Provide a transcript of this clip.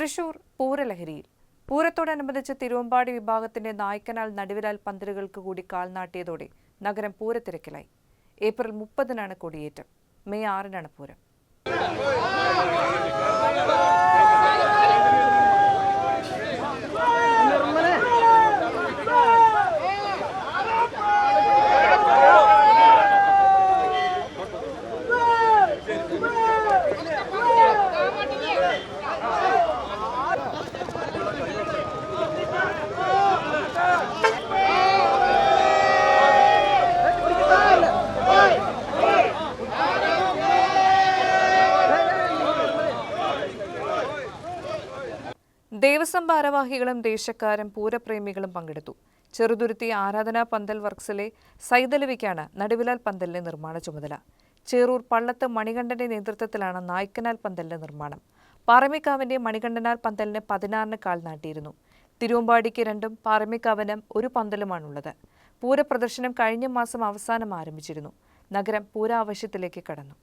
തൃശൂർ പൂരലഹരിയിൽ. പൂരത്തോടനുബന്ധിച്ച് തിരുവമ്പാടി വിഭാഗത്തിന്റെ നായ്ക്കനാൽ നടുവിലാൽ പന്തലുകൾക്ക് കൂടി കാൽനാട്ടിയതോടെ നഗരം പൂരത്തിരക്കിലായി. ഏപ്രിൽ മുപ്പതിനാണ് കൊടിയേറ്റം. മെയ് ആറിനാണ് പൂരം. ദേവസ്വം ഭാരവാഹികളും ദേശക്കാരും പൂരപ്രേമികളും പങ്കെടുത്തു. ചെറുതുരുത്തി ആരാധനാ പന്തൽ വർക്സിലെ സൈതലവിക്കാണ് നടുവിലാൽ പന്തലിന്റെ നിർമ്മാണ ചുമതല. ചേറൂർ പള്ളത്ത് മണികണ്ഠന്റെ നേതൃത്വത്തിലാണ് നായ്ക്കനാൽ പന്തലിന്റെ നിർമ്മാണം. പാറമിക്കാവിന്റെ മണികണ്ഠനാൽ പന്തലിന് പതിനാറിന് കാൽ നാട്ടിയിരുന്നു. തിരുവമ്പാടിക്ക് രണ്ടും പാറമിക്കാവനം ഒരു പന്തലുമാണുള്ളത്. പൂരപ്രദർശനം കഴിഞ്ഞ മാസം അവസാനം ആരംഭിച്ചിരുന്നു. നഗരം പൂരാവശ്യത്തിലേക്ക് കടന്നു.